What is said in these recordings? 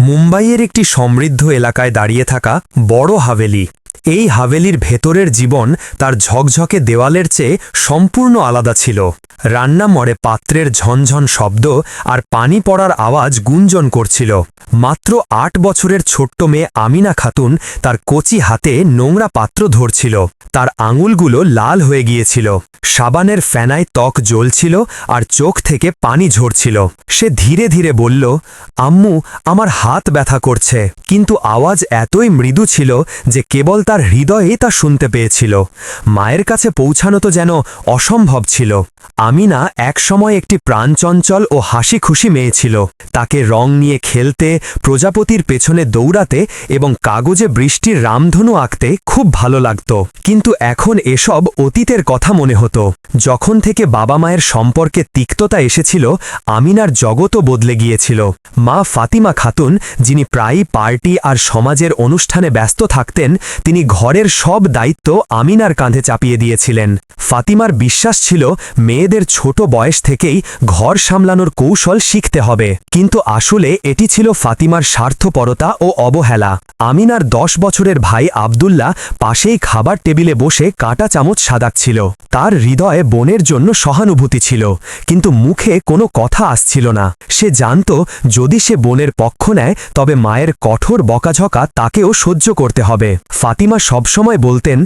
মুম্বাইয়ের একটি সমৃদ্ধ এলাকায় দাঁড়িয়ে থাকা বড় হাভেলি। এই হাভেলির ভেতরের জীবন তার ঝকঝকে দেওয়ালের চেয়ে সম্পূর্ণ আলাদা ছিল। রান্না মরে পাত্রের ঝনঝন শব্দ আর পানি পড়ার আওয়াজ গুঞ্জন করছিল। মাত্র আট বছরের ছোট্ট মেয়ে আমিনা খাতুন তার কচি হাতে নোংরা পাত্র ধরছিল। তার আঙুলগুলো লাল হয়ে গিয়েছিল। সাবানের ফেনায় ত্বক জ্বলছিল আর চোখ থেকে পানি ঝরছিল। সে ধীরে ধীরে বলল, আম্মু, আমার হাত ব্যথা করছে। কিন্তু আওয়াজ এতই মৃদু ছিল যে কেবল তার হৃদয়ে তা শুনতে পেয়েছিল। মায়ের কাছে পৌঁছানো তো যেন অসম্ভব ছিল। আমিনা একসময় একটি প্রাণচঞ্চল ও হাসি খুশি মেয়ে ছিল। তাকে রং নিয়ে খেলতে, প্রজাপতির পেছনে দৌড়াতে এবং কাগজে বৃষ্টির রামধনু আঁকতে খুব ভালো লাগত। কিন্তু এখন এসব অতীতের কথা মনে হতো যখন থেকে বাবা মায়ের সম্পর্কে তিক্ততা এসেছিল, আমিনার জগতও বদলে গিয়েছিল। মা ফাতিমা খাতুন, যিনি প্রায়ই পার্টি আর সমাজের অনুষ্ঠানে ব্যস্ত থাকতেন, তিনি ঘরের সব দায়িত্ব আমিনার কাঁধে চাপিয়ে দিয়েছিলেন। ফাতিমার বিশ্বাস ছিল, মেয়েদের ছোট বয়স থেকেই ঘর সামলানোর কৌশল শিখতে হবে। কিন্তু আসলে এটি ছিল ফাতিমার স্বার্থপরতা ও অবহেলা। আমিনার দশ বছরের ভাই আবদুল্লাহ পাশেই খাবার টেবিলে বসে কাটা চামচ সাদাচ্ছিল তার হৃদয়ে বোনের জন্য সহানুভূতি ছিল, কিন্তু মুখে কোনো কথা আসছিল না। সে জানত, যদি সে বোনের পক্ষ নেয়, তবে মায়ের কঠোর বকাঝকা তাকেও সহ্য করতে হবে। ফাতিমা সবসময় বলতেন,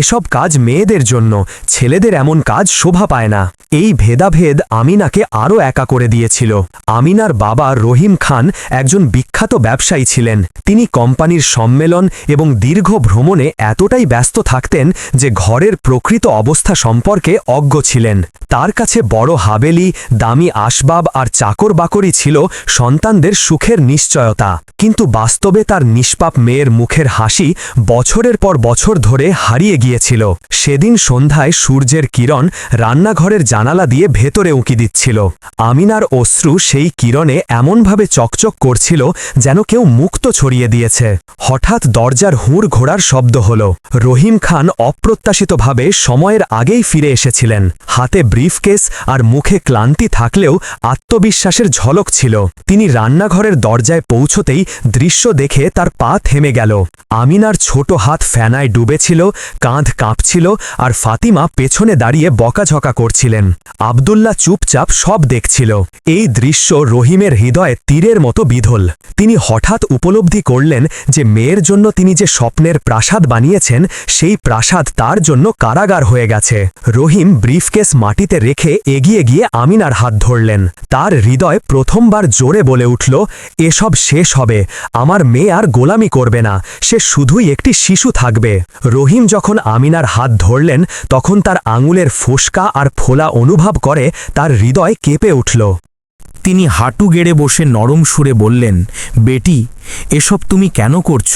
এসব কাজ মেয়েদের জন্য, ছেলেদের এমন কাজ শোভা পায় না। এই ভেদাভেদ আমিনাকে আরও একা করে দিয়েছিল। আমিনার বাবা রহিম খান একজন বিখ্যাত ব্যবসায়ী ছিলেন। তিনি কোম্পানির সম্মেলন এবং দীর্ঘ ভ্রমণে এতটাই ব্যস্ত থাকতেন যে ঘরের প্রকৃত অবস্থা সম্পর্কে অজ্ঞ ছিলেন। তার কাছে বড় হাবেলি, দামি আসবাব আর চাকর বাকরি ছিল সন্তানদের সুখের নিশ্চয়তা। কিন্তু বাস্তবে তার নিষ্পাপ মেয়ের মুখের হাসি বছরের পর বছর ধরে হারিয়ে গিয়েছিল। সেদিন সন্ধ্যায় সূর্যের কিরণ রান্নাঘরের জানালা দিয়ে ভেতরে উঁকি দিচ্ছিল। আমিনার অশ্রু সেই কিরণে এমনভাবে চকচক করছিল যেন কেউ মুক্ত ছড়িয়ে দিয়েছে। হঠাৎ দরজার হুঁড় ঘোড়ার শব্দ হল। রহিম খান অপ্রত্যাশিতভাবে সময়ের আগেই ফিরে এসেছিলেন। হাতে ব্রিফকেস আর মুখে ক্লান্তি থাকলেও আত্মবিশ্বাসের ঝলক ছিল। তিনি রান্নাঘরের দরজায় পৌঁছতেই দৃশ্য দেখে তার পা থেমে গেল। আমিনার ছোট হাত ফ্যানায় ডুবেছিল, কাঁধ কাঁপছিল আর ফাতিমা পেছনে দাঁড়িয়ে বকাঝকা করছিলেন। আবদুল্লাহ চুপচাপ সব দেখছিল। এই দৃশ্য রহিমের হৃদয়ে তীরের মতো বিধল। তিনি হঠাৎ উপলব্ধি করলেন যে মেয়ের জন্য তিনি যে স্বপ্নের প্রাসাদ বানিয়েছেন, সেই প্রাসাদ তার জন্য কারাগার হয়ে গেছে। রহিম ব্রিফকেস মাটিতে রেখে এগিয়ে গিয়ে আমিনার হাত ধরলেন। তার হৃদয় প্রথমবার জোরে বলে উঠল, এসব শেষ হবে। আমার মেয়ে আর গোলামি করবে না। সে শুধুই একটি শিশু থাকবে। রহিম যখন আমিনার হাত ধরলেন, তখন তার আঙুলের ফোসকা আর ফোলা অনুভব করে তার হৃদয় কেঁপে উঠল। তিনি হাঁটু গেড়ে বসে নরম সুরে বললেন, বেটি, এসব তুমি কেন করছ?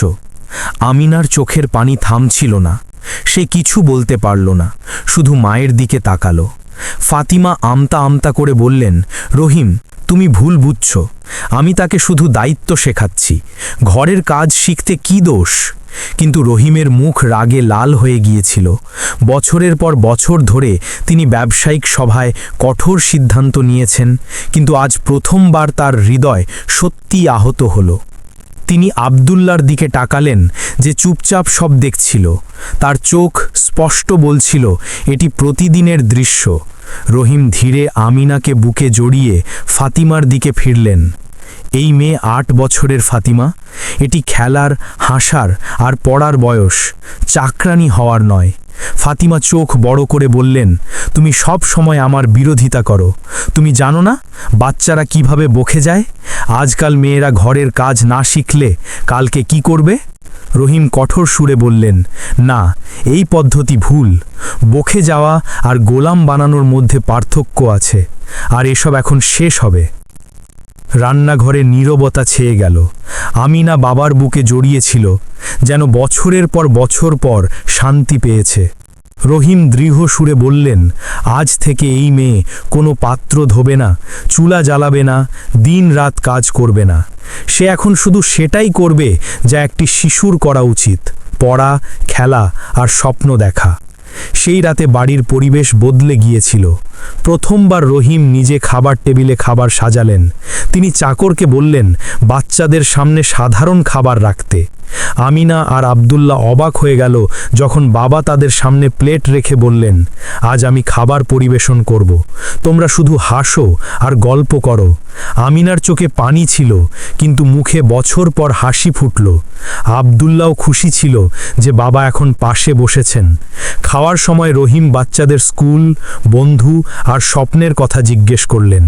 আমিনার চোখের পানি থামছিল না। সে কিছু বলতে পারল না, শুধু মায়ের দিকে তাকালো। ফাতিমা আমতা আমতা করে বললেন, রহিম, তুমি ভুল বুঝছ। আমি তাকে শুধু দায়িত্ব শেখাচ্ছি। ঘরের কাজ শিখতে কি দোষ? কিন্তু রহিমের মুখ রাগে লাল হয়ে গিয়েছিল। বছরের পর বছর ধরে তিনি ব্যবসায়িক সভায় কঠোর সিদ্ধান্ত নিয়েছেন, কিন্তু আজ প্রথমবার তার হৃদয় সত্যি আহত হলো। তিনি আবদুল্লার দিকে তাকালেন যে চুপচাপ সব দেখছিল। তার চোখ স্পষ্ট বলছিল, এটি প্রতিদিনের দৃশ্য। রহিম ধীরে আমিনাকে বুকে জড়িয়ে ফাতিমার দিকে ফিরলেন। এই মেয়ে আট বছরের ফাতিমা? এটি খেলার, হাসার আর পড়ার বয়স। চাকরানি হওয়ার নয়। ফাতিমা চোখ বড় করে বললেন, তুমি সব সময় আমার বিরোধিতা করো। তুমি জানো না বাচ্চারা কীভাবে বকে যায়? আজকাল মেয়েরা ঘরের কাজ না শিখলে কালকে কি করবে? রহিম কঠোর সুরে বললেন, না, এই পদ্ধতি ভুল। বখে যাওয়া আর গোলাম বানানোর মধ্যে পার্থক্য আছে, আর এসব এখন শেষ হবে। রান্নাঘরে নীরবতা ছেয়ে গেল। আমিনা বাবার বুকে জড়িয়েছিল, যেন বছরের পর বছর পর শান্তি পেয়েছে। রহিম দৃঢ় সুরে বললেন, আজ থেকে এই মেয়ে কোনো পাত্র ধোবে না, চুলা জ্বালাবে না, দিন রাত কাজ করবে না। সে এখন শুধু সেটাই করবে যা একটি শিশুর করা উচিত, পড়া, খেলা আর স্বপ্ন দেখা। সেই রাতে বাড়ির পরিবেশ বদলে গিয়েছিল। প্রথমবার রহিম নিজে খাবার টেবিলে খাবার সাজালেন। তিনি চাকরকে বললেন, বাচ্চাদের সামনে সাধারণ খাবার রাখতে। আমিনা আর আব্দুল্লাহ অবাক হয়ে গেল যখন বাবা তাদের সামনে প্লেট রেখে বললেন, আজ আমি খাবার পরিবেশন করব। তোমরা শুধু হাসো আর গল্প করো। আমিনার চোখে পানি ছিল, কিন্তু মুখে বছর পর হাসি ফুটল। আব্দুল্লাও খুশি ছিল যে বাবা এখন পাশে বসেছেন। খাওয়ার সময় রহিম বাচ্চাদের স্কুল, বন্ধু আর স্বপ্নের কথা জিজ্ঞেস করলেন।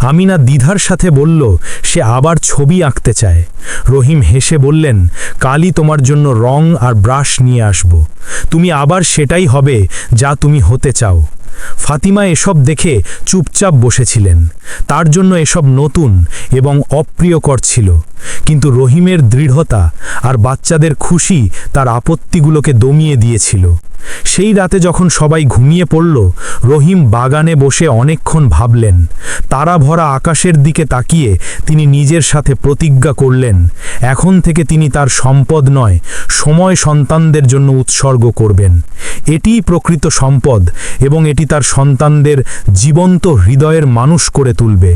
আমিনা দ্বিধার সাথে বলল, সে আবার ছবি আঁকতে চায়। রহিম হেসে বললেন কালই তোমার জন্য রং আর ব্রাশ নিয়ে আসব। তুমি আবার সেটাই হবে যা তুমি হতে চাও। ফাতিমা এসব দেখে চুপচাপ বসেছিলেন। তার জন্য এসব নতুন এবং অপ্রিয়কর ছিল। কিন্তু রহিমের দৃঢ়তা আর বাচ্চাদের খুশি তার আপত্তিগুলোকে দমিয়ে দিয়েছিল। সেই রাতে যখন সবাই ঘুমিয়ে পড়ল, রহিম বাগানে বসে অনেকক্ষণ ভাবলেন। তারা ভরা আকাশের দিকে তাকিয়ে তিনি নিজের সাথে প্রতিজ্ঞা করলেন, এখন থেকে তিনি তার সম্পদ নয়, সময় সন্তানদের জন্য উৎসর্গ করবেন। এটিই প্রকৃত সম্পদ এবং এটি তার সন্তানদের জীবন্ত হৃদয়ের মানুষ করে তুলবে।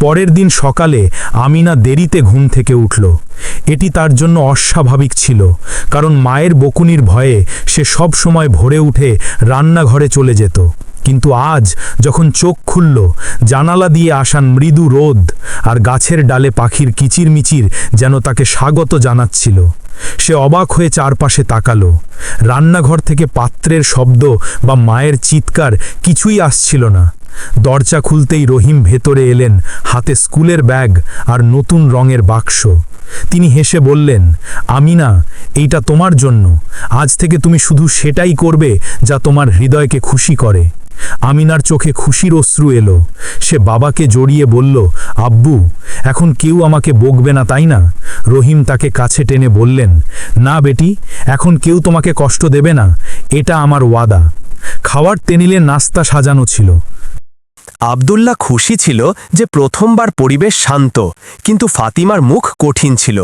পরের দিন সকালে আমিনা দেরিতে ঘুম থেকে উঠল। এটি তার জন্য অস্বাভাবিক ছিল, কারণ মায়ের বকুনির ভয়ে সে সব সময় ভোরে উঠে রান্নাঘরে চলে যেত। কিন্তু আজ যখন চোখ খুলল, জানালা দিয়ে আসান মৃদু রোদ আর গাছের ডালে পাখির কিচিরমিচির যেন তাকে স্বাগত জানাচ্ছিল। সে অবাক হয়ে চারপাশে তাকালো। রান্নাঘর থেকে পাত্রের শব্দ বা মায়ের চিৎকার কিছুই আসছিল না। দরজা খুলতেই রহিম ভেতরে এলেন, হাতে স্কুলের ব্যাগ আর নতুন রঙের বাক্স। তিনি হেসে বললেন, আমিনা, এইটা তোমার জন্য। আজ থেকে তুমি শুধু সেটাই করবে যা তোমার হৃদয়কে খুশি করে। আমিনার চোখে খুশির অশ্রু এলো। সে বাবাকে জড়িয়ে বলল, আব্বু, এখন কেউ আমাকে বকবে না, তাই না? রহিম তাকে কাছে টেনে বললেন, না বেটি, এখন কেউ তোমাকে কষ্ট দেবে না। এটা আমার ওয়াদা। খাওয়ার টেনিলে নাস্তা সাজানো ছিল। আবদুল্লাহ খুশি ছিল যে প্রথমবার পরিবেশ শান্ত, কিন্তু ফাতিমার মুখ কঠিন ছিল।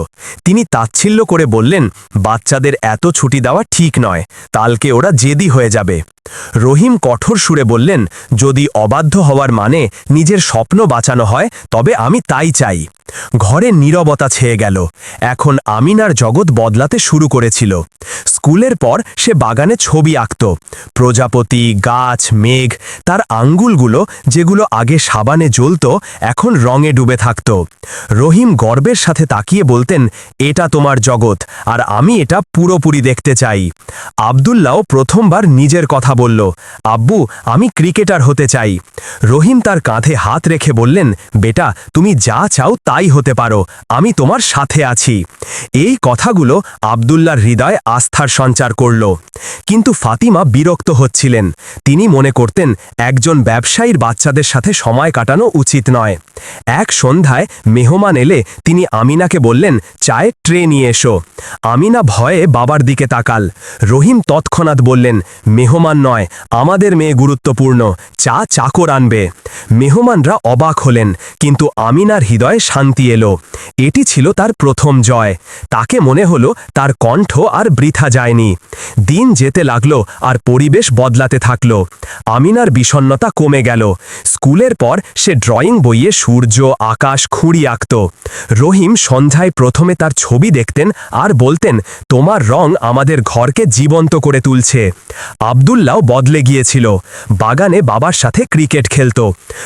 তিনি তাচ্ছিল্য করে বললেন, বাচ্চাদের এত ছুটি দেওয়া ঠিক নয়, কালকে ওরা জেদি হয়ে যাবে। রহিম কঠোর সুরে বললেন, যদি অবাধ্য হওয়ার মানে নিজের স্বপ্ন বাঁচানো হয়, তবে আমি তাই চাই। ঘরে নীরবতা ছেয়ে গেল। এখন আমিনার জগৎ বদলাতে শুরু করেছিল। স্কুলের পর সে বাগানে ছবি আঁকত। প্রজাপতি, গাছ, মেঘ, তার আঙ্গুলগুলো যেগুলো আগে সাবানে জ্বলত, এখন রঙে ডুবে থাকত। রহিম গর্বের সাথে তাকিয়ে বলতেন, এটা তোমার জগৎ, আর আমি এটা পুরোপুরি দেখতে চাই। আবদুল্লাও প্রথমবার নিজের কথা বলল, আব্বু, আমি ক্রিকেটার হতে চাই। রহিম তার কাঁধে হাত রেখে বললেন, বেটা, তুমি যা চাও তাই হতে পারো, আমি তোমার সাথে আছি। এই কথাগুলো আবদুল্লার হৃদয় আস্থার সঞ্চার করল। কিন্তু ফাতিমা বিরক্ত হচ্ছিলেন। তিনি মনে করতেন, একজন ব্যবসায়ীর বাচ্চাদের সাথে সময় কাটানো উচিত নয়। এক সন্ধ্যায় মেহমান এলে তিনি আমিনাকে বললেন চায়ে ট্রে নিয়ে এসো। আমিনা ভয়ে বাবার দিকে তাকাল। রহিম তৎক্ষণাৎ বললেন, মেহমান নয়, আমাদের মেয়ে গুরুত্বপূর্ণ, চা চাকর আনবে। মেহমানরা অবাক হলেন, কিন্তু আমিনার হৃদয়ে শান্তি এলো। এটি ছিল তার প্রথম জয়। তাকে মনে হলো তার কণ্ঠ আর বৃথা যায়নি। দিন যেতে লাগল আর পরিবেশ বদলাতে থাকল। আমিনার বিষণ্ণতা কমে গেল। স্কুলের পর সে ড্রয়িং বইয়ে সূর্য, আকাশ, খুঁড়ি আঁকত। রহিম সন্ধ্যায় প্রথমে তার ছবি দেখতেন আর বলতেন, তোমার রং আমাদের ঘরকে জীবন্ত করে তুলছে। আবদুল্লাও বদলে গিয়েছিল। বাগানে বাবার সাথে ক্রিকেট খেলত।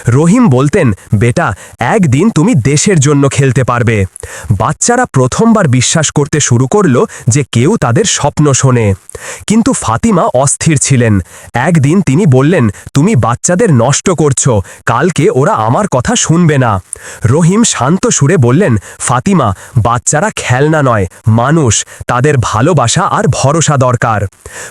রহিম বলতেন, বেটা, একদিন তুমি দেশের জন্য খেলতে পারবে। বাচ্চারা প্রথমবার বিশ্বাস করতে শুরু করল যে কেউ তাদের স্বপ্ন শোনে। কিন্তু ফাতিমা অস্থির ছিলেন। একদিন তিনি বললেন, তুমি বাচ্চাদের নষ্ট করছ, কালকে ওরা আমার কথা শুনবে না। রহিম শান্ত সুরে বললেন, ফাতিমা, বাচ্চারা খেলনা নয়, মানুষ, তাদের ভালোবাসা আর ভরসা দরকার।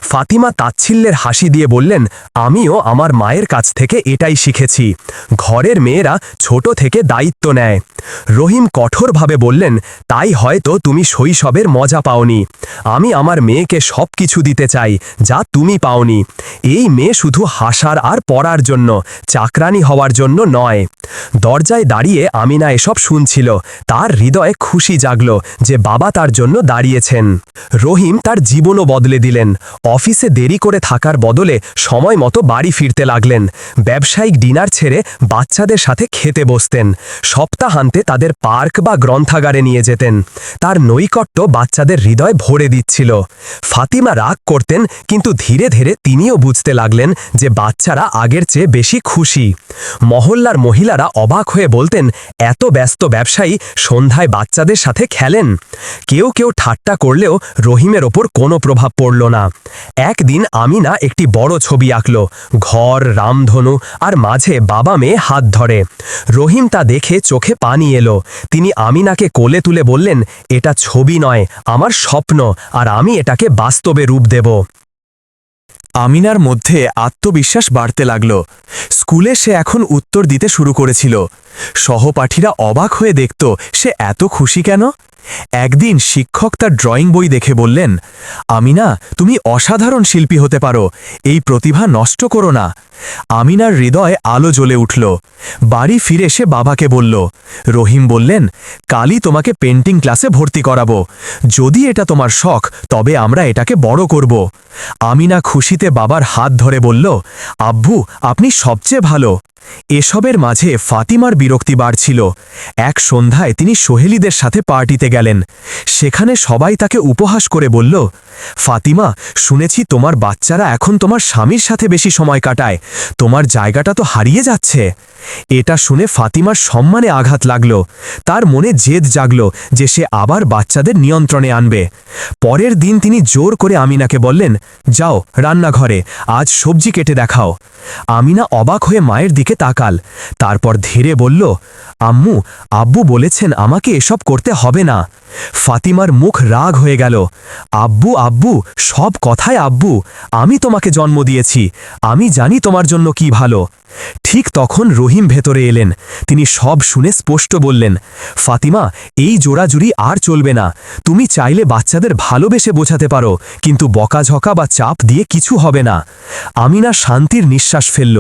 ফাতিমা তাচ্ছিল্যের হাসি দিয়ে বললেন, আমিও আমার মায়ের কাছ থেকে এটাই শিখেছি। ঘরের মেয়েরা ছোট থেকে দায়িত্ব নেয়। রহিম কঠোরভাবে বললেন, তাই হয়তো তুমি শৈশবের মজা পাওনি। আমি আমার মেয়েকে সব কিছু দিতে চাই, যা তুমি পাওনি। এই মেয়ে শুধু হাসার আর পড়ার জন্য, চাকরানি হওয়ার জন্য নয়। দরজায় দাঁড়িয়ে আমিনা এসব শুনছিল। তার হৃদয়ে খুশি জাগল যে বাবা তার জন্য দাঁড়িয়েছেন। রহিম তার জীবনও বদলে দিলেন। অফিসে দেরি করে থাকার বদলে সময় মতো বাড়ি ফিরতে লাগলেন। ব্যবসায়িক ডিনার ছেড়ে বাচ্চাদের সাথে খেতে বসতেন। সপ্তাহান্তে তাদের পার্ক বা গ্রন্থাগারে নিয়ে যেতেন। তার নৈকট্য বাচ্চাদের হৃদয় ভরে দিচ্ছিল। ফাতিমা রাগ করতেন, কিন্তু ধীরে ধীরে তিনিও বুঝতে লাগলেন যে বাচ্চারা আগের চেয়ে বেশি খুশি। মহল্লার মহিলারা অবাক হয়ে বলতেন, এত ব্যস্ত ব্যবসায়ী সন্ধ্যায় বাচ্চাদের সাথে খেলেন। কেউ কেউ ঠাট্টা করলেও রহিমের ওপর কোনো প্রভাব পড়ল না। একদিন আমিনা একটি বড় ছবি আঁকল, ঘর, রামধনু, আর মাঝে বাবা মেয়ে হাত ধরে। রহিম তা দেখে চোখে পানি এলো। তিনি আমিনাকে কোলে তুলে বললেন, এটা ছবি নয়, আমার স্বপ্ন, আর আমি এটাকে বাস্তবে রূপ দেব। আমিনার মধ্যে আত্মবিশ্বাস বাড়তে লাগল। স্কুলে সে এখন উত্তর দিতে শুরু করেছিল। সহপাঠীরা অবাক হয়ে দেখত, সে এত খুশি কেন? একদিন শিক্ষক তার ড্রয়িং বই দেখে বললেন, আমিনা, তুমি অসাধারণ শিল্পী হতে পারো, এই প্রতিভা নষ্ট করো না। আমিনার হৃদয়ে আলো জ্বলে উঠল। বাড়ি ফিরে সে বাবাকে বলল, রহিম বললেন, কালই তোমাকে পেন্টিং ক্লাসে ভর্তি করাবো। যদি এটা তোমার শখ, তবে আমরা এটাকে বড় করব। আমিনা খুশিতে বাবার হাত ধরে বলল, আব্বু, আপনি সবচেয়ে ভালো। এসবের মাঝে ফাতিমার বিরক্তি বাড়ছিল। এক সন্ধ্যায় তিনি সোহেলিদের সাথে পার্টিতে গেলেন। সেখানে সবাই তাকে উপহাস করে বলল, ফাতিমা, শুনেছি তোমার বাচ্চারা এখন তোমার স্বামীর সাথে বেশি সময় কাটায়। তোমার জায়গাটা তো হারিয়ে যাচ্ছে। এটা শুনে ফাতিমার সম্মানে আঘাত লাগল। তার মনে জেদ জাগল যে সে আবার বাচ্চাদের নিয়ন্ত্রণে আনবে। পরের দিন তিনি জোর করে আমিনাকে বললেন, যাও রান্নাঘরে, আজ সবজি কেটে দেখাও। আমিনা অবাক হয়ে মায়ের দিকে তাকাল। তারপর ধীরে বলল, আম্মু, আব্বু বলেছেন আমাকে এসব করতে হবে না। ফাতিমার মুখ রাগ হয়ে গেল। আব্বু আব্বু, সব কথায় আব্বু। আমি তোমাকে জন্ম দিয়েছি। আমি জানি তোমার জন্য কি ভালো। ঠিক তখন রহিম ভেতরে এলেন। তিনি সব শুনে স্পষ্ট বললেন, ফাতিমা, এই জোড়াজুড়ি আর চলবে না। তুমি চাইলে বাচ্চাদের ভালোবেসে বোঝাতে পারো, কিন্তু বকাঝকা বা চাপ দিয়ে কিছু হবে না। আমিনা শান্তির নিঃশ্বাস ফেলল।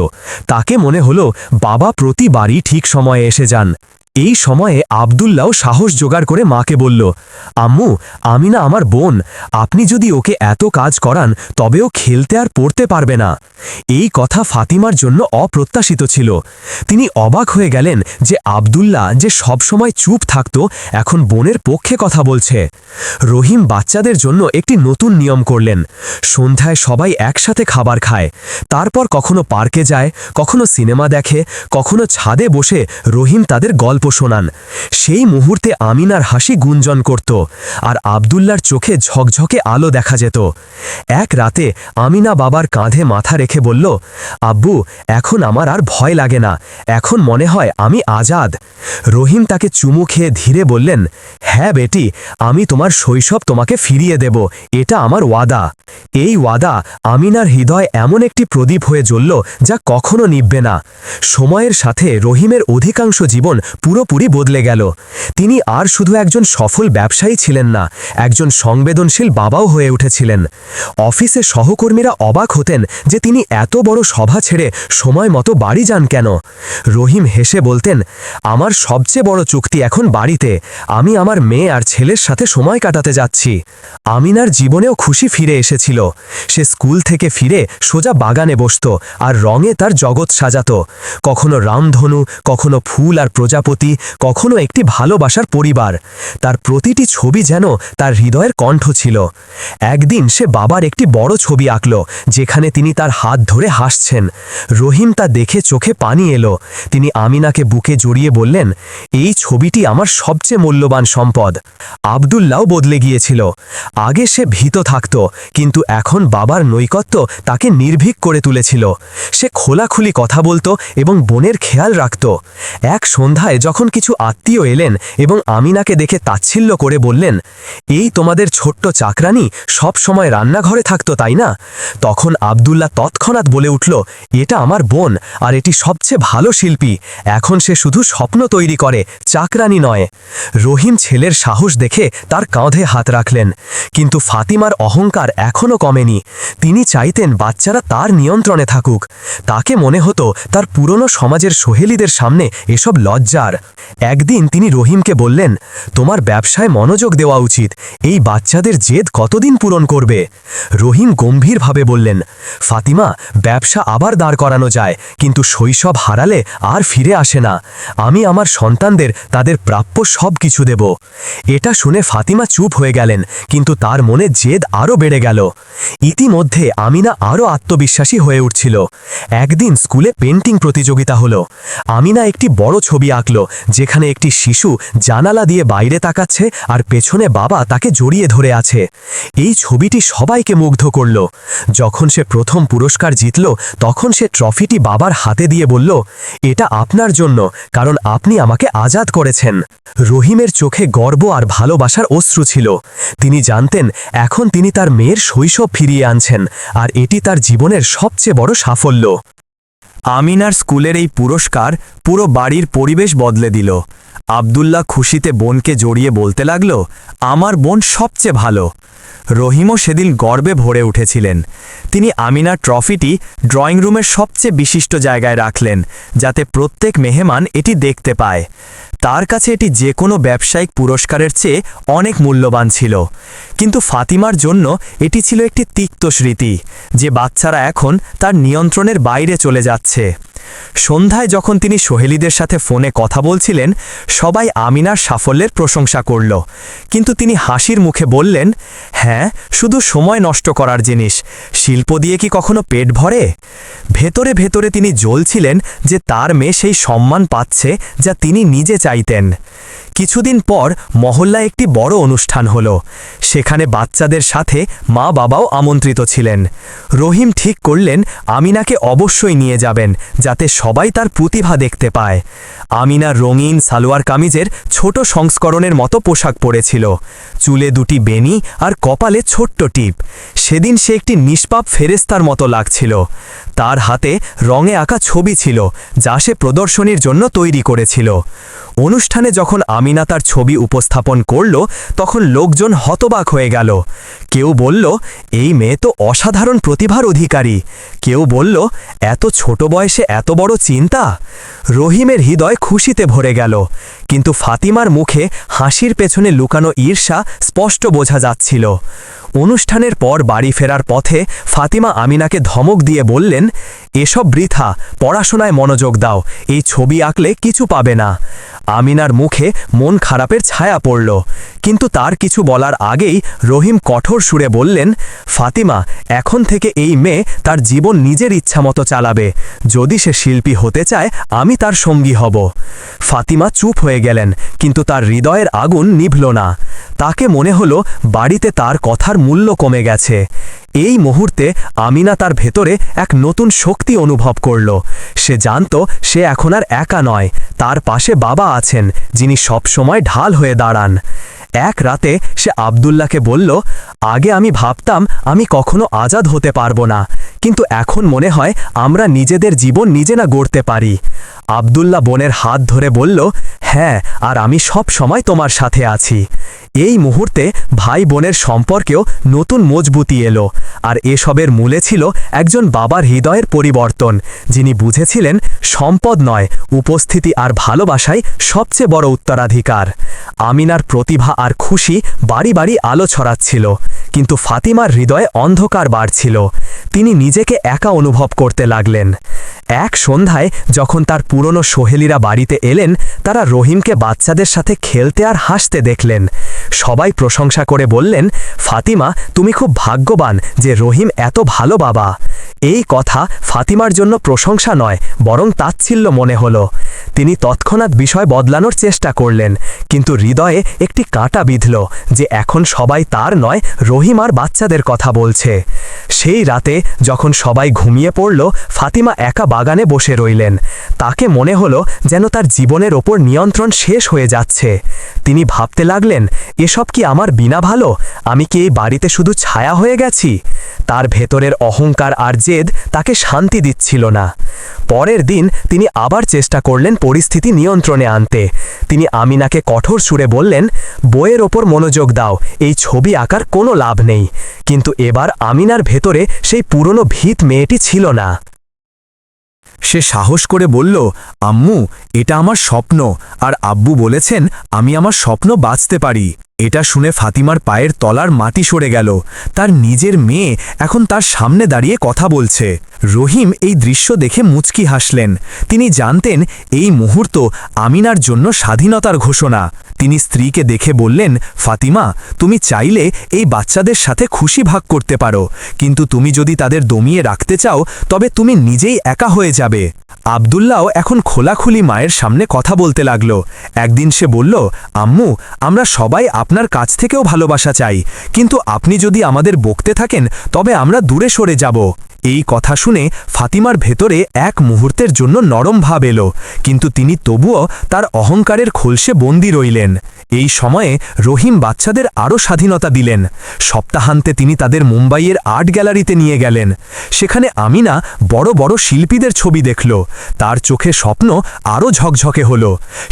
তাকে মনে হলো, বাবা প্রতিবারই ঠিক সময়ে এসে যান। এই সময়ে আবদুল্লাও সাহস জোগাড় করে মাকে বলল, আম্মু, আমি না আমার বোন। আপনি যদি ওকে এত কাজ করান তবেও খেলতে আর পড়তে পারবে না। এই কথা ফাতিমার জন্য অপ্রত্যাশিত ছিল। তিনি অবাক হয়ে গেলেন যে আবদুল্লাহ যে সবসময় চুপ থাকত, এখন বোনের পক্ষে কথা বলছে। রহিম বাচ্চাদের জন্য একটি নতুন নিয়ম করলেন। সন্ধ্যায় সবাই একসাথে খাবার খায়। তারপর কখনো পার্কে যায়, কখনো সিনেমা দেখে, কখনো ছাদে বসে রহিম তাদের গল্প শোনান। সেই মুহূর্তে আমিনার হাসি গুঞ্জন করত আর আবদুল্লার চোখে ঝকঝকে আলো দেখা যেত। এক রাতে আমিনা বাবার কাঁধে মাথা রেখে বলল, আব্বু, এখন আমার আর ভয় লাগে না। এখন মনে হয় আমি আজাদ। রহিম তাকে চুমু খেয়ে ধীরে বললেন হ্যাঁ বেটি, আমি তোমার শৈশব তোমাকে ফিরিয়ে দেব। এটা আমার ওয়াদা। এই ওয়াদা আমিনার হৃদয় এমন একটি প্রদীপ হয়ে জ্বলল যা কখনো নিববে না। সময়ের সাথে রহিমের অধিকাংশ জীবন পুরোপুরি বদলে গেল। তিনি আর শুধু একজন সফল ব্যবসায়ী ছিলেন না, একজন সংবেদনশীল বাবাও হয়ে উঠেছিলেন। অফিসে সহকর্মীরা অবাক হতেন যে তিনি এত বড় সভা ছেড়ে সময় মতো বাড়ি যান কেন। রহিম হেসে বলতেন, আমার সবচেয়ে বড় চুক্তি এখন বাড়িতে। আমি আমার মেয়ে আর ছেলের সাথে সময় কাটাতে যাচ্ছি। আমিনার জীবনেও খুশি ফিরে এসেছিল। সে স্কুল থেকে ফিরে সোজা বাগানে বসত আর রঙে তার জগৎ সাজাত। কখনো রামধনু, কখনো ফুল আর প্রজাপতি কখনো একটি ভালোবাসার পরিবার। তার প্রতিটি ছবি যেন তার হৃদয়ের কণ্ঠ ছিল। একদিন সে বাবার একটি বড় ছবি আঁকল, যেখানে তিনি তার হাত ধরে হাসছেন। রহিম তা দেখে চোখে পানি এলো। তিনি আমিনাকে বুকে জড়িয়ে বললেন, এই ছবিটি আমার সবচেয়ে মূল্যবান সম্পদ। আবদুল্লাও বদলে গিয়েছিল। আগে সে ভীত থাকত, কিন্তু এখন বাবার নৈকত্য তাকে নির্ভীক করে তুলেছিল। সে খোলাখুলি কথা বলতো এবং বোনের খেয়াল রাখত। এক সন্ধ্যায় যখন কিছু আত্মীয় এলেন এবং আমিনাকে দেখে তাচ্ছিল্য করে বললেন, এই তোমাদের ছোট্ট চাকরানি সব সময় রান্নাঘরে থাকতো, তাই না? তখন আবদুল্লাহ তৎক্ষণাৎ বলে উঠল, এটা আমার বোন, আর এটি সবচেয়ে ভালো শিল্পী। এখন সে শুধু স্বপ্ন তৈরি করে, চাকরানি নয়। রহিম ছেলের সাহস দেখে তার কাঁধে হাত রাখলেন, কিন্তু ফাতিমার অহংকার এখনও কমেনি। তিনি চাইতেন বাচ্চারা তার নিয়ন্ত্রণে থাকুক। তাকে মনে হতো তার পুরনো সমাজের সোহেলিদের সামনে এসব লজ্জার একদিন তিনি রহিমকে বললেন, তোমার ব্যবসায় মনোযোগ দেওয়া উচিত। এই বাচ্চাদের জেদ কতদিন পূরণ করবে? রহিম গম্ভীরভাবে বললেন, ফাতিমা, ব্যবসা আবার দাঁড় করানো যায়, কিন্তু শৈশব হারালে আর ফিরে আসে না। আমি আমার সন্তানদের, তাদের প্রাপ্য সব কিছু দেব। এটা শুনে ফাতিমা চুপ হয়ে গেলেন, কিন্তু তার মনে জেদ আরও বেড়ে গেল। ইতিমধ্যে আমিনা আরও আত্মবিশ্বাসী হয়ে উঠছিল। একদিন স্কুলে পেন্টিং প্রতিযোগিতা হলো। আমিনা একটি বড় ছবি আঁকল। যেখানে একটি শিশু জানালা দিয়ে বাইরে তাকাচ্ছে আর পেছনে বাবা তাকে জড়িয়ে ধরে আছে। এই ছবিটি সবাইকে মুগ্ধ করল। যখন সে প্রথম পুরস্কার জিতল, তখন সে ট্রফিটি বাবার হাতে দিয়ে বলল, এটা আপনার জন্য, কারণ আপনি আমাকে আজাদ করেছেন। রহিমের চোখে গর্ব আর ভালোবাসার অশ্রু ছিল। তিনি জানতেন, এখন তিনি তার মেয়ের শৈশব ফিরিয়ে আনছেন, আর এটি তার জীবনের সবচেয়ে বড় সাফল্য। আমিনার স্কুলের এই পুরস্কার পুরো বাড়ির পরিবেশ বদলে দিল। আবদুল্লাহ খুশিতে বোনকে জড়িয়ে বলতে লাগল, আমার বোন সবচেয়ে ভালো। রহিমও সেদিন গর্বে ভরে উঠেছিলেন। তিনি আমিনার ট্রফিটি ড্রয়িং রুমের সবচেয়ে বিশিষ্ট জায়গায় রাখলেন, যাতে প্রত্যেক মেহমান এটি দেখতে পায়। তার কাছে এটি যে কোনো ব্যবসায়িক পুরস্কারের চেয়ে অনেক মূল্যবান ছিল। কিন্তু ফাতিমার জন্য এটি ছিল একটি তিক্ত স্মৃতি, যে বাচ্চারা এখন তার নিয়ন্ত্রণের বাইরে চলে যাচ্ছে। সন্ধ্যায় যখন তিনি সোহেলিদের সাথে ফোনে কথা বলছিলেন, সবাই আমিনার সাফল্যের প্রশংসা করল। কিন্তু তিনি হাসির মুখে বললেন হ্যাঁ শুধু সময় নষ্ট করার জিনিস। শিল্প দিয়ে কি কখনো পেট ভরে? ভেতরে ভেতরে তিনি জ্বলছিলেন যে তার মেয়ে সেই সম্মান পাচ্ছে যা তিনি নিজে চাইতেন। কিছুদিন পর মহল্লায় একটি বড় অনুষ্ঠান হল। সেখানে বাচ্চাদের সাথে মা বাবাও আমন্ত্রিত ছিলেন। রহিম ঠিক করলেন, আমিনাকে অবশ্যই নিয়ে যাবেন যাতে সবাই তার প্রতিভা দেখতে পায়। আমিনা রঙিন সালোয়ার কামিজের ছোট সংস্করণের মতো পোশাক পরেছিল। চুলে দুটি বেনি আর কপালে ছোট্ট টিপ। সেদিন সে একটি নিষ্পাপ ফেরেস্তার মতো লাগছিল। তার হাতে রঙে আঁকা ছবি ছিল, যা সে প্রদর্শনীর জন্য তৈরি করেছিল। অনুষ্ঠানে যখন আমিনা তার ছবি উপস্থাপন করল, তখন লোকজন হতবাক হয়ে গেল। কেউ বলল, এই মেয়ে তো অসাধারণ প্রতিভার অধিকারী। কেউ বলল, এত ছোট বয়সে এত বড় চিন্তা? রহিমের হৃদয় খুশিতে ভরে গেল। কিন্তু ফাতিমার মুখে হাসির পেছনে লুকানো ঈর্ষা স্পষ্ট বোঝা যাচ্ছিল। অনুষ্ঠানের পর বাড়ি ফেরার পথে ফাতিমা আমিনাকে ধমক দিয়ে বললেন, এসব বৃথা, পড়াশোনায় মনোযোগ দাও, এই ছবি আঁকলে কিছু পাবে না। আমিনার মুখে মন খারাপের ছায়া পড়ল, কিন্তু তার কিছু বলার আগেই রহিম কঠোর সুরে বললেন, ফাতিমা, এখন থেকে এই মেয়ে তার জীবন নিজের ইচ্ছামতো চালাবে। যদি সে শিল্পী হতে চায়, আমি তার সঙ্গী হব। ফাতিমা চুপ হয়ে গেলেন, কিন্তু তার হৃদয়ের আগুন নিভল না। তাকে মনে হলো বাড়িতে তার কথার মূল্য কমে গেছে। এই মুহূর্তে আমিনা তার ভেতরে এক নতুন শক্তি অনুভব করল। সে জানত সে এখন আর একা নয়, তার পাশে বাবা আছেন, যিনি সবসময় ঢাল হয়ে দাঁড়ান। এক রাতে সে আবদুল্লাকে বলল, আগে আমি ভাবতাম আমি কখনো আজাদ হতে পারব না, কিন্তু এখন মনে হয় আমরা নিজেদের জীবন নিজে না গড়তে পারি। আবদুল্লা বোনের হাত ধরে বলল হ্যাঁ আর আমি সব সময় তোমার সাথে আছি। এই মুহূর্তে ভাই বোনের সম্পর্কেও নতুন মজবুতি এলো। আর এসবের মূলে ছিল একজন বাবার হৃদয়ের পরিবর্তন, যিনি বুঝেছিলেন সম্পদ নয়, উপস্থিতি আর ভালোবাসাই সবচেয়ে বড় উত্তরাধিকার। আমিনার প্রতিভা আর খুশি বাড়ি বাড়ি আলো ছড়াচ্ছিল, কিন্তু ফাতিমার হৃদয়ে অন্ধকার বাড়ছিল। তিনি নিজেকে একা অনুভব করতে লাগলেন। এক সন্ধ্যায় যখন তার পুরনো সোহেলিরা বাড়িতে এলেন, তারা রহিমকে বাচ্চাদের সাথে খেলতে আর হাসতে দেখলেন। সবাই প্রশংসা করে বললেন, ফাতিমা, তুমি খুব ভাগ্যবান যে রহিম এত ভালো বাবা। এই কথা ফাতিমার জন্য প্রশংসা নয়, বরং তাচ্ছিল্য মনে হলো। তিনি তৎক্ষণাৎ বিষয় বদলানোর চেষ্টা করলেন, কিন্তু হৃদয়ে একটি কাঁটা বিঁধল যে এখন সবাই তার নয়, রহিম আর বাচ্চাদের কথা বলছে। সেই রাতে যখন সবাই ঘুমিয়ে পড়ল, ফাতিমা একা বাগানে বসে রইলেন। তাকে মনে হলো যেন তার জীবনের ওপর নিয়ন্ত্রণ শেষ হয়ে যাচ্ছে। তিনি ভাবতে লাগলেন, এসব কি আমার বিনা ভালো? আমি কি এই বাড়িতে শুধু ছায়া হয়ে গেছি? তার ভেতরের অহংকার আর জেদ তাকে শান্তি দিচ্ছিল না। পরের দিন তিনি আবার চেষ্টা করলেন পরিস্থিতি নিয়ন্ত্রণে আনতে। তিনি আমিনাকে কঠোর সুরে বললেন, বইয়ের ওপর মনোযোগ দাও, এই ছবি আঁকার কোনো লাভ নেই। কিন্তু এবার আমিনার ভেতরে সেই পুরনো ভীত মেয়েটি ছিল না। সে সাহস করে বলল, আম্মু, এটা আমার স্বপ্ন। আর আব্বু বলেছেন, আমি আমার স্বপ্ন বাঁচতে পারি। এটা শুনে ফাতিমার পায়ের তলার মাটি সরে গেল। তার নিজের মেয়ে এখন তার সামনে দাঁড়িয়ে কথা বলছে। রহিম এই দৃশ্য দেখে মুচকি হাসলেন। তিনি জানতেন, এই মুহূর্ত আমিনার জন্য স্বাধীনতার ঘোষণা। তিনি স্ত্রীকে দেখে বললেন, ফাতিমা, তুমি চাইলে এই বাচ্চাদের সাথে খুশি ভাগ করতে পারো, কিন্তু তুমি যদি তাদের দমিয়ে রাখতে চাও, তবে তুমি নিজেই একা হয়ে যাবে। আবদুল্লাও এখন খোলাখুলি মায়ের সামনে কথা বলতে লাগল। একদিন সে বলল, আম্মু, আমরা সবাই আপনার কাছ থেকেও ভালোবাসা চাই, কিন্তু আপনি যদি আমাদের বকতে থাকেন, তবে আমরা দূরে সরে যাব। এই কথা শুনে ফাতিমার ভেতরে এক মুহূর্তের জন্য নরম ভাব এলো, কিন্তু তিনি তবুও তার অহংকারের খোলসে বন্দি রইলেন। এই সময়ে রহিম বাচ্চাদের আরও স্বাধীনতা দিলেন। সপ্তাহান্তে তিনি তাদের মুম্বাইয়ের আর্ট গ্যালারিতে নিয়ে গেলেন। সেখানে আমিনা বড় বড় শিল্পীদের ছবি দেখল। তার চোখে স্বপ্ন আরও ঝকঝকে হল।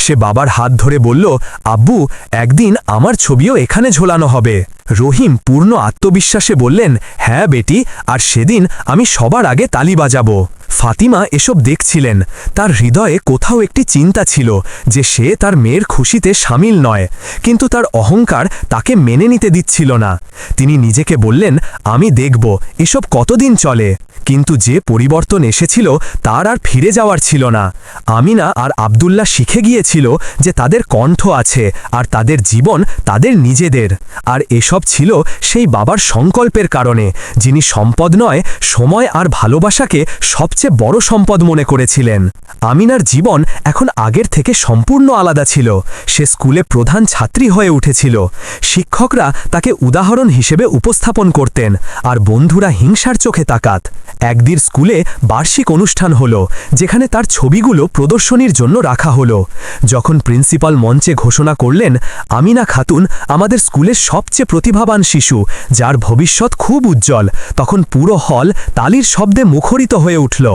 সে বাবার হাত ধরে বলল, আব্বু, একদিন আমার ছবিও এখানে ঝোলানো হবে। রহিম পূর্ণ আত্মবিশ্বাসে বললেন হ্যাঁ বেটি, আর সেদিন আমি সবার আগে তালি বাজাবো। ফাতিমা এসব দেখছিলেন। তার হৃদয়ে কোথাও একটি চিন্তা ছিল যে সে তার মেয়ের খুশিতে সামিল নয়, কিন্তু তার অহংকার তাকে মেনে নিতে দিচ্ছিল না। তিনি নিজেকে বললেন, আমি দেখব, এসব কতদিন চলে? কিন্তু যে পরিবর্তন এসেছিল তার আর ফিরে যাওয়ার ছিল না। আমিনা আর আবদুল্লাহ শিখে গিয়েছিল যে তাদের কণ্ঠ আছে আর তাদের জীবন তাদের নিজেদের। আর এসব ছিল সেই বাবার সংকল্পের কারণে, যিনি সম্পদ নয়, সময় আর ভালোবাসাকে সবচেয়ে বড় সম্পদ মনে করেছিলেন। আমিনার জীবন এখন আগের থেকে সম্পূর্ণ আলাদা ছিল। সে স্কুলে প্রধান ছাত্রী হয়ে উঠেছিল। শিক্ষকরা তাকে উদাহরণ হিসেবে উপস্থাপন করতেন আর বন্ধুরা হিংসার চোখে তাকাত। একদিন স্কুলে বার্ষিক অনুষ্ঠান হলো, যেখানে তার ছবিগুলো প্রদর্শনীর জন্য রাখা হলো। যখন প্রিন্সিপাল মঞ্চে ঘোষণা করলেন, আমিনা খাতুন আমাদের স্কুলের সবচেয়ে প্রতিভাবান শিশু, যার ভবিষ্যৎ খুব উজ্জ্বল, তখন পুরো হল তালির শব্দে মুখরিত হয়ে উঠল।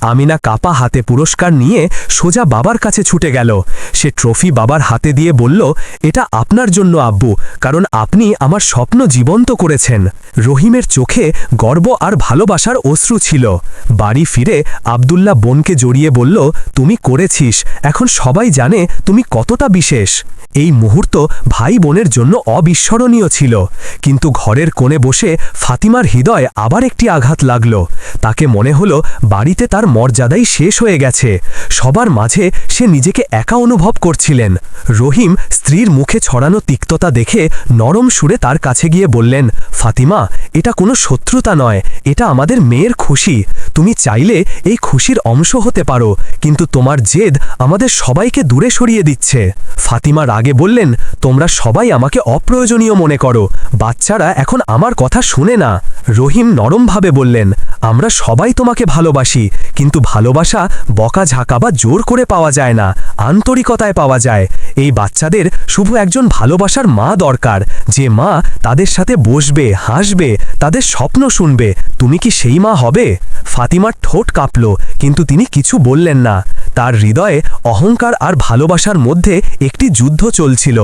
আমিনা কাপা হাতে পুরস্কার নিয়ে সোজা বাবার কাছে ছুটে গেল। সে ট্রফি বাবার হাতে দিয়ে বলল, এটা আপনার জন্য, আব্বু, কারণ আপনি আমার স্বপ্ন জীবন্ত করেছেন। রহিমের চোখে গর্ব আর ভালোবাসার অশ্রু ছিল। বাড়ি ফিরে আবদুল্লাহ বোনকে জড়িয়ে বলল, তুমি করেছিস। এখন সবাই জানে তুমি কতটা বিশেষ। এই মুহূর্ত ভাই বোনের জন্য অবিস্মরণীয় ছিল। কিন্তু ঘরের কোণে বসে ফাতিমার হৃদয় আবার একটি আঘাত লাগল। তাকে মনে হলো বাড়িতে তার মর্যাদাই শেষ হয়ে গেছে। সবার মাঝে সে নিজেকে একা অনুভব করছিলেন। রহিম স্ত্রীর মুখে ছড়ানো তিক্ততা দেখে নরম সুরে তার কাছে গিয়ে বললেন, ফাতিমা, এটা কোনো শত্রুতা নয়। এটা আমাদের মেয়ের খুশি। তুমি চাইলে এই খুশির অংশ হতে পারো, কিন্তু তোমার জেদ আমাদের সবাইকে দূরে সরিয়ে দিচ্ছে। ফাতিমা রাগে বললেন, তোমরা সবাই আমাকে অপ্রয়োজনীয় মনে করো। বাচ্চারা এখন আমার কথা শুনে না। রহিম নরমভাবে বললেন, আমরা সবাই তোমাকে ভালোবাসি, কিন্তু ভালোবাসা বকা ঝাঁকা বা জোর করে পাওয়া যায় না, আন্তরিকতায় পাওয়া যায়। এই বাচ্চাদের শুধু একজন ভালোবাসার মা দরকার। যে মা তাদের সাথে বসবে, হাসবে, তাদের স্বপ্ন শুনবে। তুমি কি সেই মা হবে। ফাতিমার ঠোঁট কাঁপল, কিন্তু তিনি কিছু বললেন না। তার হৃদয়ে অহংকার আর ভালোবাসার মধ্যে একটি যুদ্ধ চলছিল।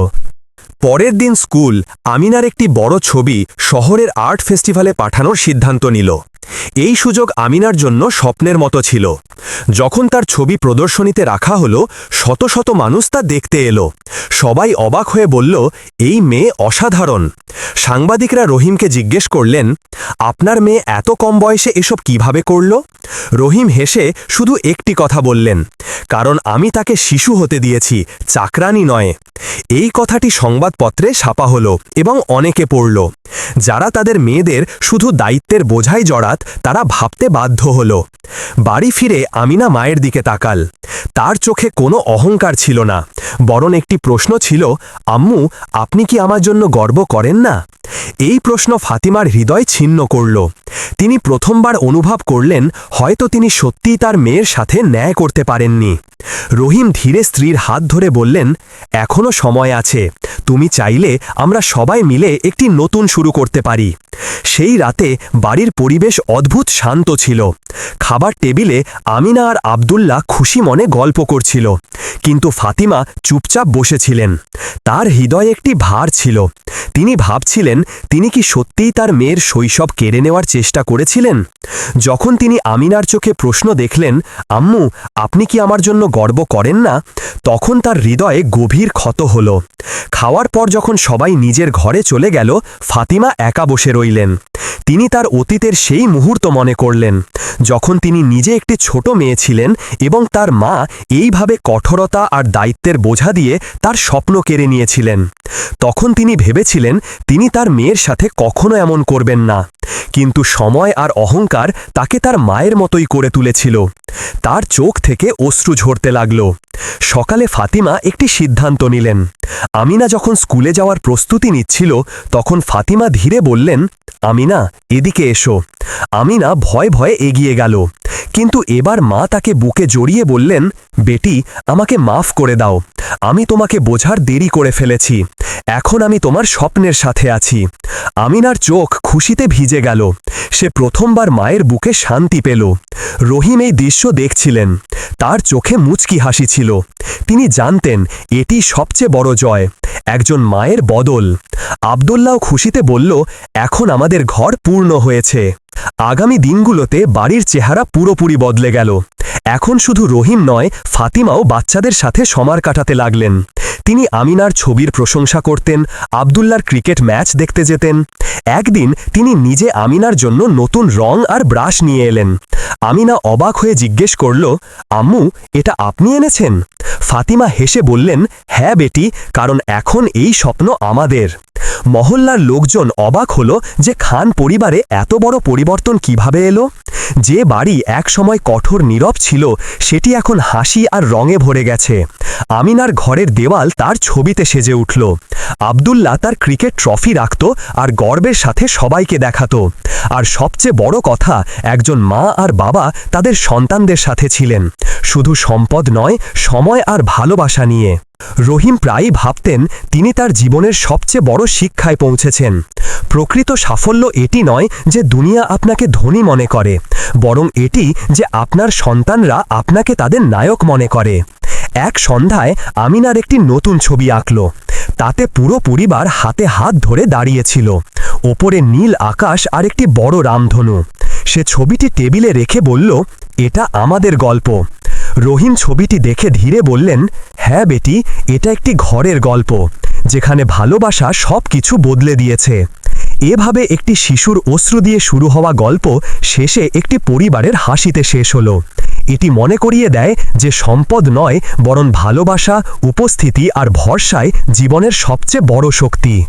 পরের দিন স্কুল আমিনার একটি বড় ছবি শহরের আর্ট ফেস্টিভ্যালে পাঠানোর সিদ্ধান্ত নিল। এই সুযোগ আমিনার জন্য স্বপ্নের মতো ছিল। যখন তার ছবি প্রদর্শনীতে রাখা হলো, শত শত মানুষ তা দেখতে এলো। সবাই অবাক হয়ে বলল, এই মেয়ে অসাধারণ। সাংবাদিকরা রহিমকে জিজ্ঞেস করলেন, আপনার মেয়ে এত কম বয়সে এসব কীভাবে করল? রহিম হেসে শুধু একটি কথা বললেন, কারণ আমি তাকে শিশু হতে দিয়েছি, চাকরানি নয়। এই কথাটি সংবাদপত্রে ছাপা হলো এবং অনেকে পড়ল। যারা তাদের মেয়েদের শুধু দায়িত্বের বোঝাই জড়াত তারা ভাবতে বাধ্য হল। বাড়ি ফিরে আমিনা মায়ের দিকে তাকাল। তার চোখে কোনো অহংকার ছিল না। বরং একটি প্রশ্ন ছিল, আম্মু, আপনি কি আমার জন্য গর্ব করেন না? এই প্রশ্ন ফাতিমার হৃদয় ছিন্ন করল। তিনি প্রথমবার অনুভব করলেন, হয়তো তিনি সত্যিই তার মেয়ের সাথে ন্যায় করতে পারেননি। রহিম ধীরে স্ত্রীর হাত ধরে বললেন এখনও সময় আছে। তুমি চাইলে আমরা সবাই মিলে একটি নতুন শুরু করতে পারি। সেই রাতে বাড়ির পরিবেশ অদ্ভুত শান্ত ছিল। খাবার টেবিলে আমিনা আর আবদুল্লাহ খুশি মনে গল্প করছিল। কিন্তু ফাতিমা চুপচাপ বসেছিলেন। তার হৃদয়ে একটি ভার ছিল। তিনি ভাবছিলেন, তিনি কি সত্যিই তার মেয়ের শৈশব কেড়ে নেওয়ার চেষ্টা করেছিলেন? যখন তিনি আমিনার চোখে প্রশ্ন দেখলেন, আম্মু, আপনি কি আমার জন্য গর্ব করেন না? তখন তার হৃদয়ে গভীর ক্ষত হল। খাওয়ার পর যখন সবাই নিজের ঘরে চলে গেল, ফাতিমা একা বসে রইলেন। তিনি তার অতীতের সেই মুহূর্ত মনে করলেন। যখন তিনি নিজে একটি ছোট মেয়ে ছিলেন এবং তার মা এইভাবে কঠোরতা আর দায়িত্বের বোঝা দিয়ে তার স্বপ্ন কেড়ে নিয়েছিলেন। তখন তিনি ভেবেছিলেন, তিনি তার মেয়ের সাথে কখনো এমন করবেন না। কিন্তু সময় আর অহংকার তাকে তার মায়ের মতোই করে তুলেছিল। তার চোখ থেকে অশ্রু ঝরতে লাগল। সকালে ফাতিমা একটি সিদ্ধান্ত নিলেন। আমিনা যখন স্কুলে যাওয়ার প্রস্তুতি নিচ্ছিল, তখন ফাতিমা ধীরে বললেন, আমিনা, এদিকে এসো। আমিনা ভয় ভয়ে এগিয়ে গেল। কিন্তু এবার মা তাকে বুকে জড়িয়ে বললেন, বেটি, আমাকে মাফ করে দাও। আমি তোমাকে বোঝার দেরি করে ফেলেছি। এখন আমি তোমার স্বপ্নের সাথে আছি। আমিনার চোখ খুশিতে ভিজে গেল। সে প্রথমবার মায়ের বুকে শান্তি পেল। রহিম এই দৃশ্য দেখছিলেন। তার চোখে মুচকি হাসি ছিল। তিনি জানতেন, এটি সবচেয়ে বড় জয়, একজন মায়ের বদল। আবদুল্লাও খুশিতে বলল, এখন আমাদের ঘর পূর্ণ হয়েছে। আগামী দিনগুলোতে বাড়ির চেহারা পুরোপুরি বদলে গেল। এখন শুধু রহিম নয়, ফাতিমাও বাচ্চাদের সাথে সমার কাটাতে লাগলেন। তিনি আমিনার ছবির প্রশংসা করতেন, আবদুল্লার ক্রিকেট ম্যাচ দেখতে যেতেন। একদিন তিনি নিজে আমিনার জন্য নতুন রং আর ব্রাশ নিয়ে এলেন। আমিনা অবাক হয়ে জিজ্ঞেস করল, আম্মু, এটা আপনি এনেছেন? ফাতিমা হেসে বললেন হ্যাঁ বেটি, কারণ এখন এই স্বপ্ন আমাদের। মহল্লার লোকজন অবাক হল যে খান পরিবারে এত বড় পরিবর্তন কীভাবে এলো। যে বাড়ি একসময় কঠোর নীরব ছিল, সেটি এখন হাসি আর রঙে ভরে গেছে। আমিনার ঘরের দেওয়াল তার ছবিতে সেজে উঠল। আবদুল্লাহ তার ক্রিকেট ট্রফি রাখত আর গর্বের সাথে সবাইকে দেখাত। আর সবচেয়ে বড় কথা, একজন মা আর বাবা তাদের সন্তানদের সাথে ছিলেন। শুধু সম্পদ নয়, সময় আর ভালোবাসা নিয়ে। রহিম প্রায়ই ভাবতেন, তিনি তার জীবনের সবচেয়ে বড় শিক্ষায় পৌঁছেছেন। প্রকৃত সাফল্য এটি নয় যে দুনিয়া আপনাকে ধনী মনে করে, বরং এটি যে আপনার সন্তানরা আপনাকে তাদের নায়ক মনে করে। এক সন্ধ্যায় আমিনার একটি নতুন ছবি আঁকল। তাতে পুরো পরিবার হাতে হাত ধরে দাঁড়িয়েছিল। ওপরে নীল আকাশ আর একটি বড় রামধনু। সে ছবিটি টেবিলে রেখে বলল, এটা আমাদের গল্প। রহিম ছবিটি দেখে ধীরে বললেন হ্যাঁ বেটি, এটা একটি ঘরের গল্প, যেখানে ভালোবাসা সব কিছু বদলে দিয়েছে। এভাবে একটি শিশুর অশ্রু দিয়ে শুরু হওয়া গল্প শেষে একটি পরিবারের হাসিতে শেষ হলো। এটি মনে করিয়ে দেয় যে সম্পদ নয়, বরং ভালোবাসা, উপস্থিতি আর ভরসায় জীবনের সবচেয়ে বড় শক্তি।